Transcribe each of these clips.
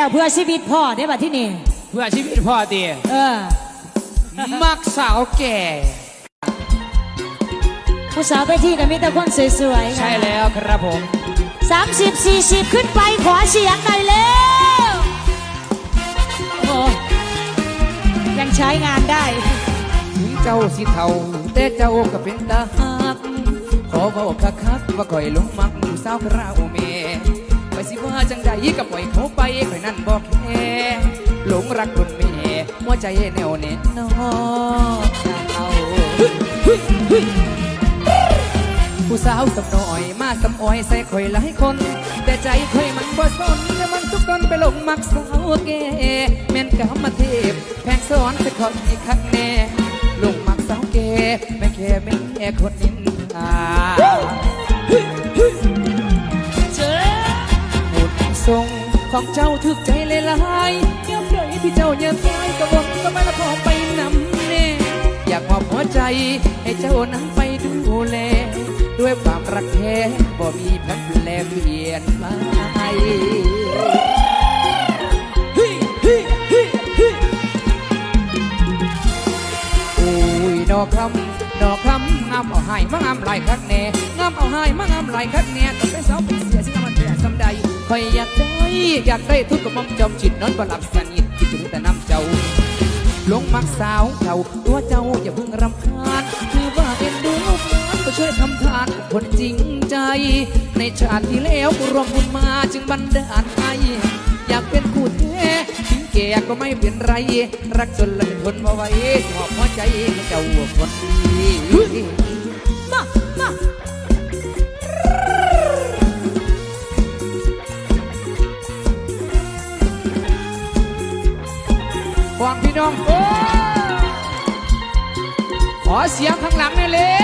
แม่แล้วเพื่อชีวิตพ่อได้บัดที่นี่ เพื่อชีวิตพ่อตีเออ มักสาวแก่ ผู้สาวไปที่ก็มีแต่คนสวยๆใช่แล้วครับผมสามสิบสี่สิบขึ้นไปขอเสียงหน่อยเร็วโอ้ยังใช้งานได้ถึงเจ้าสิเท่าแต่เจ้าก็เป็นตาหักขอบอกคักคักๆว่าข่อยหลงมักผู้สาวคราวเม ไปสิว่าจังใดก็ปล่อยเขาไปข่อยนั่นบอกแค่หลงรักคนแม่หัวใจแนวแน่นอเอาผู้สาวสำน้อยมาสำอ้อยใส่ข่อยหลายคน แต่ใจข่อยมันบ่สนและมันทุกคนไปหลงมักสาวแก่แม่นกรรมเทพแพงสอนแต่คนอีกคักแน่ลงมักสาวแก่ไม่แค่ไม่แค่คนนินทา ของเจ้าถึกใจเลยลายยามใดที่เจ้าเยินตายก็บอกก็ไม่ละพอไปนำแน่อยากมอบหัวใจให้เจ้านั้นไปดูแล ด้วยความรักแท้บ่มีแผลเปลี่ยนเปลี่ยนไปโอ้ยดอกคำดอกคำงามเอาให้มางามหลายคักแน่งามเอาให้มางามหลายคักแน่ต้องเป็นสาวเป็นเสียสิงมันแก่สำใด คอยอยากได้อยากได้ทุกกระม่อมจอมจิตนอนบ่หลับสนิทคิดถึงแต่น้ำเจ้าลงมักสาวเจ้าตัวเจ้าอย่าเพิ่งรำคาญคือว่าเอ็นดูลูกหลานก็ช่วยทำทานคนจริงใจ ในชาติที่แล้วก็รวมบุญมาจึงบันดาลให้อยากเป็นคู่แท้ถึงแก่ก็ไม่เป็นไร รักจนละทนมาไว้มอบหัวใจให้เจ้าคนดีมามา ฟังพี่น้องโอ้ขอเสียงข้างหลังหน่อยเร็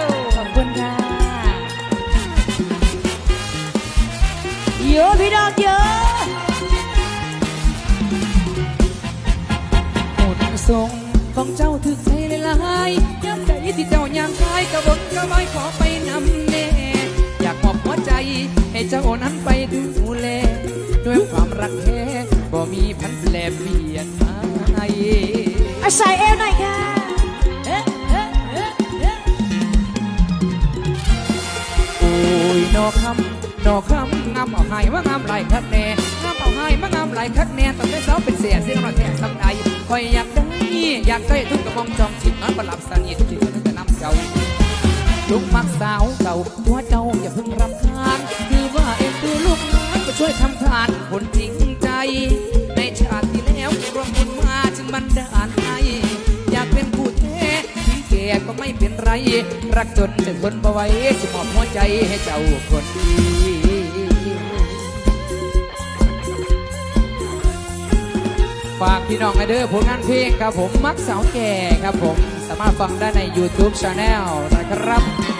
วขอบคุณค่ะเยอะพี่น้องเยอะหมดทรงของเจ้าถึกใจเลยลายย้ำใจที่เจ้าย่างกายกระบนกระไว้ขอไปนำแน่อยากมอบหัวใจ ให้เจ้านั้นไปดูแลด้วยความรักแท้ บ่มีพันแปลเปลี่ยนไปอาศัยเอวหน่อยค่ะเอ๊ะเอ๊ะเอ๊ะเอ๊ะโอ้ยนอคำนอคำงามเอาให้ว่างามหลายคักแน่งามเอาให้ว่างามหลายคักแน่ต้องได้สาวเป็นเสียเสียงเราแท้สำใดคอยอยากได้อยากได้ทุกกระมองจอมจิตนอนประหลับสนิทที่ถึงแต่น้ำเจ้าลุกมักสาวเก่าตัวเจ้าอย่าเพิ่งรำคาญคือว่าเอ็นดูลูกน้อยก็ช่วยทำทานคนจริง ในชาติที่แล้วรวมบุญมาจึงบันดาลให้อยากเป็นผู้แท้ถึงแก่ก็ไม่เป็นไร รักจนจะทนบ่ไหวจะมอบหัวใจให้เจ้าคนดีฝากพี่น้องไอเดอร์ผลงานเพลงครับผม มักสาวแก่ครับผม สามารถฟังได้ใน YouTube Channel นะครับ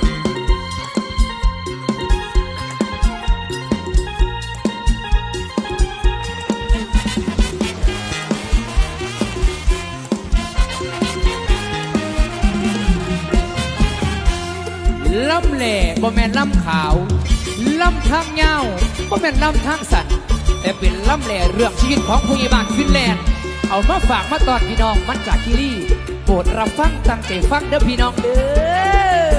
ล่ำแหล่บ่แม่นล่ำขาวล่ำทางเงาบ่แม่นล่ำทางสันแต่เป็นล่ำแหล่เรื่องชีวิตของผู้ใหญ่บ้านฟินแลนด์เอามาฝากมาตอนพี่น้องมันจากคิรีโปรดรับฟังตั้งใจฟังเด้อพี่น้องเด้อ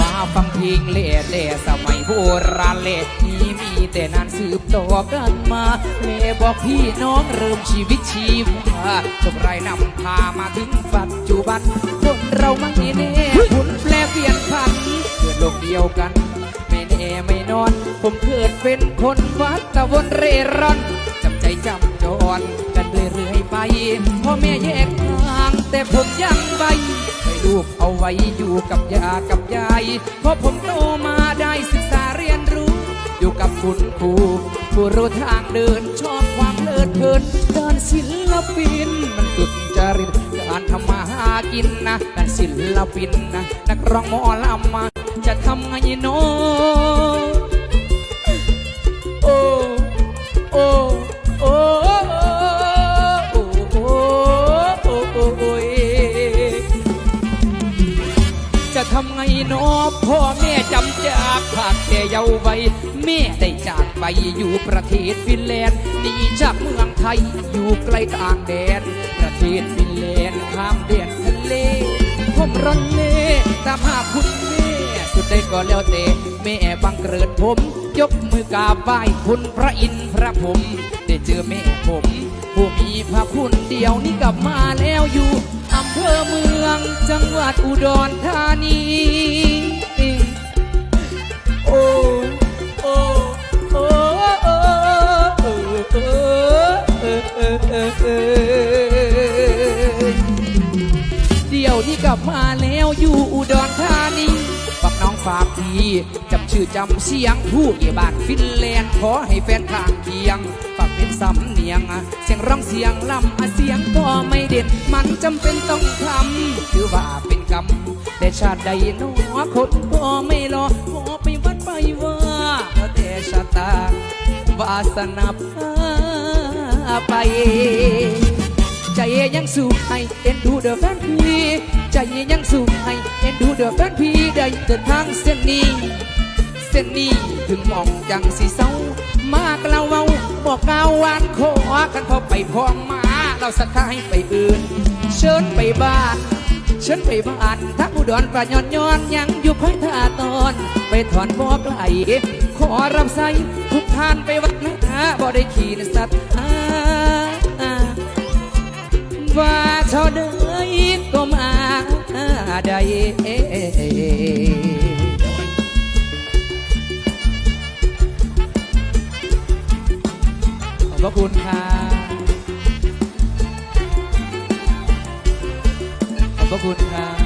มาฟังเพลงเล่เล่สมัยโบราณเล่ มีแต่นานสืบต่อกันมาเล่บอกพี่น้องเริ่มชีวิตชีวาจบไรนำพามาถึงปัจจุบัน คนเราไม่แน่ผลแปลเปลี่ยนผ่กเดียวกันไม่แน่ไม่นอน ผมเกิดเป็นคนวัดตะวนเร่ร่อนจำใจจำจรกันเรื่อยๆไปพ่อแม่แยกทางแต่ผมยังใบให้ลูกเอาไว้อยู่กับยากับยายเพราะผมโตมาได้ศึกษาเรียนรู้ อยู่กับคุณครูผู้รู้ทางเดินชอบความเพลิดเพลินด้านศิลปินมันสุดจริตการทำมาหากินนะด้านศิลปินนะนักร้องหมอลำมาจะทำไงโนโอ้โอ้ำไงนอพ่อแม่จำจากภาคแก่เยาว์วัยแม่ได้จากไปอยู่ประเทศฟินแลนด์หนีจากเมืองไทยอยู่ไกลต่างแดน ประเทศฟินแลนด์ข้ามแดนทะเลผมรันเล่ตามหาคุณแม่สุดได้ก็แล้วแต่แม่บังเกิดผม ยกมือกราบไหว้คุณพระอินทร์พระผมได้เจอแม่ผม ผู้มีพระคุณเดียวนี้กลับมาแล้วอยู่ อำเภอเมืองจังหวัดอุดรธานี โอ้โอ้โอ้โอ้โอ้โอ้เดี๋ยวนี้กลับมาแล้วอยู่อุดรธานีบักน้องฝากทีจำชื่อจำเสียงผู้ใหญ่บ้านฟินแลนด์ขอให้แฟนข้างเคียงฝาก เป็นสำเนียง เสียงร้องเสียงลำเสียงก็ไม่เด่น มันจำเป็นต้องทำถือว่าเป็นกรรมแต่ชาติใดหนอคนก็ไม่รอขอไปวัดไปว่าแต่ชะตาวาสนาพาไป ใจยังสู้ให้เอ็นดูเดอะแฟนพีใจยังสู้ให้เอ็นดูเดอะแฟนพีได้เดินทางเส้นนี้ เส้นนี้ถึงมองจังสีเศร้ามา กเราเว้าบอกกล่าวหวานขอกันพอไปพ้องมา เราสักทายไปอื่น เชิญไปบ้าน เชิญไปบ้านทักอุดรประยอนย้อนยังอยู่ค่อยท่าตอน ไปถอนบอกไหลขอรับใส่ทุกท่านไปวัดนะบ่ได้ขี่สัตว์ว่าเท่าเดินก็มาได้ พระคุณค่ะขอบพระคุณค่ะ